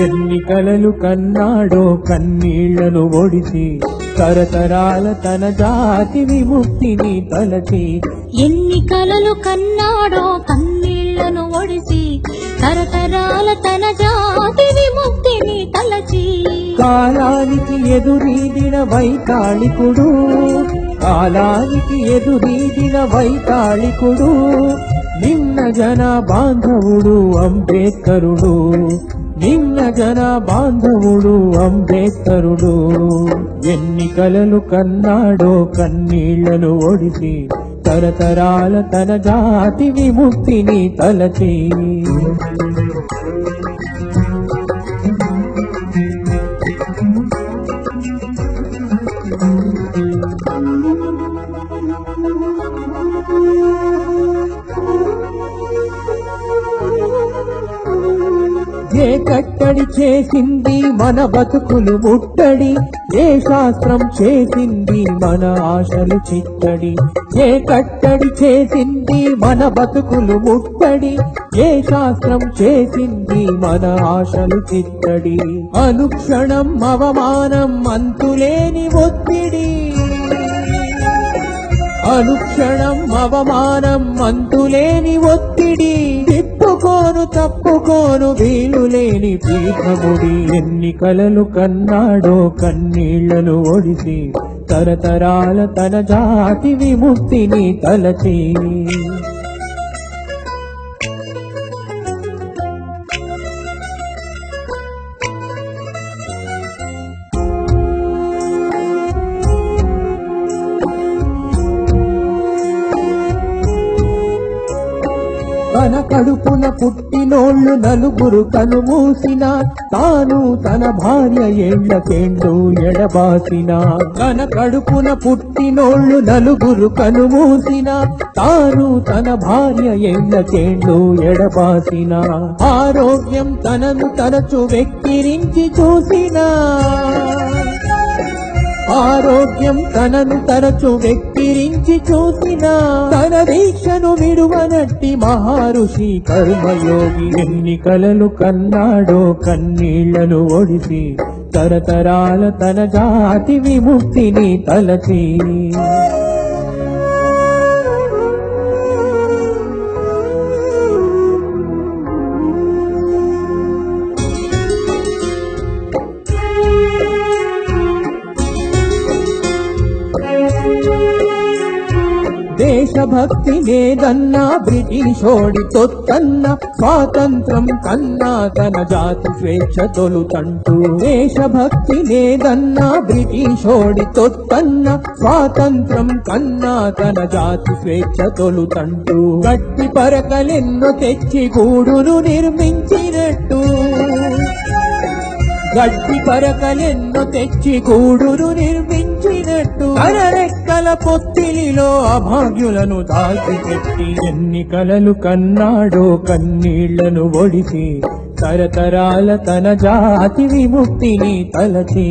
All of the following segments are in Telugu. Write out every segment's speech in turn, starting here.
ఎన్ని కలలు కన్నాడో కన్నీళ్ళను ఒడిసి తరతరాల తన జాతి విముక్తిని తలచి. ఎన్ని కలలు కన్నాడో కన్నీళ్ళను ఒడిసి తరతరాల తన జాతి విముక్తిని తలచి. కాలానికి ఎదురీదిన వైతాళికుడు కాలానికి ఎదురీదిన వైతాళికుడు నిన్న జన బాంధవుడు అంబేద్కరుడు నిన్న జన బాంధవుడు అంబేద్కరుడు. ఎన్ని కలలు కన్నాడో కన్నీళ్ళను ఒడిసి తరతరాల తన జాతి విముక్తిని తలచి. ఏ కట్టడి చేసింది మన బతుకులు ముట్టడి ఏ శాస్త్రం చేసింది మన ఆశలు చిత్తడి ఏ కట్టడి చేసింది మన బతుకులు ముట్టడి ఏ శాస్త్రం చేసింది మన ఆశలు చిత్తడి. అనుక్షణం అవమానం అంతులేని ఒత్తిడి. అనుక్షణం అవమానం అంతులేని ఒత్తిడి. తిప్పుకోను తప్పుకోను వీలు లేని పీఠముడి. ఎన్ని కలలు కన్నాడో కన్నీళ్ళను ఒడిసి తరతరాల తన జాతి విముక్తిని తలచి తన కడుపున పుట్టినోళ్ళు నలుగురు కనుమూసిన తాను తన భార్య ఏళ్ళకేండు ఎడబాసిన. తన కడుపున పుట్టినోళ్ళు నలుగురు కనుమూసిన తాను తన భార్య ఏళ్ళకేండు ఎడబాసిన. ఆరోగ్యం తనను తరచు వెక్కిరించి చూసినా. ఆరోగ్యం తనను తరచు వెక్కిరించి చూసిన తన దీక్షను విడువనట్టి మహారుషి కర్మయోగి ఎన్ని కలలు కన్నాడో కన్నీళ్ళను ఒడిసి తరతరాల తన జాతి విముక్తిని తలచి దేశభక్తి లేదన్నా బ్రిటిషోడి తొత్తన్న స్వాతంత్రం కన్నా తన జాతి స్వేచ్ఛ తొలుతంటూ. దేశభక్తి లేదన్నా బ్రిటిషోడి తొత్తన్న స్వాతంత్రం కన్నా తన జాతి స్వేచ్ఛ తొలుతంటూ. గట్టి పరకలెన్నో తెచ్చి గూడును నిర్మించినట్టు. గడ్డి పరకలెన్నో తెచ్చి గూడురు నిర్మించినట్టు తన పొత్తిలిలో అభాగ్యులను దాచిపెట్టి ఎన్ని కలలు కన్నాడో కన్నీళ్ళను ఒడిసి తరతరాల తన జాతి విముక్తిని తలచి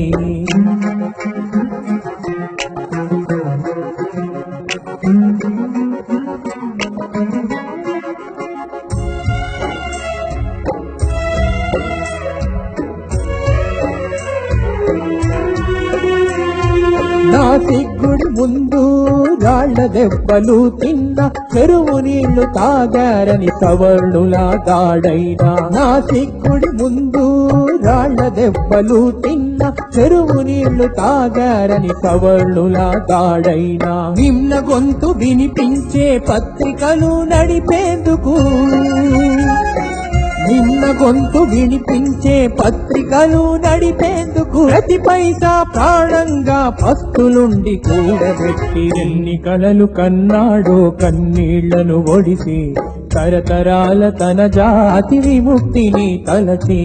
సిగ్గుడి ముందు రాళ్ళ దెబ్బలు తిన్న చెరువు నీళ్ళు తాగారని సవర్ణులా దాడైనా నా సిగ్గుడి ముందు రాళ్ళ దెబ్బలు తిన్న చెరువు నీళ్ళు తాగారని సవర్ణులా దాడైనా నిమ్న గొంతు వినిపించే పత్రికలు నడిపేందుకు నిన్న గొంతు వినిపించే పత్రికలు నడిపేందుకు ప్రతి పైసా ప్రాణంగా పస్తులుండి కూడబెట్టి ఎన్ని కలలు కన్నాడో కన్నీళ్ళను ఒడిసి తరతరాల తన జాతి విముక్తిని తలచి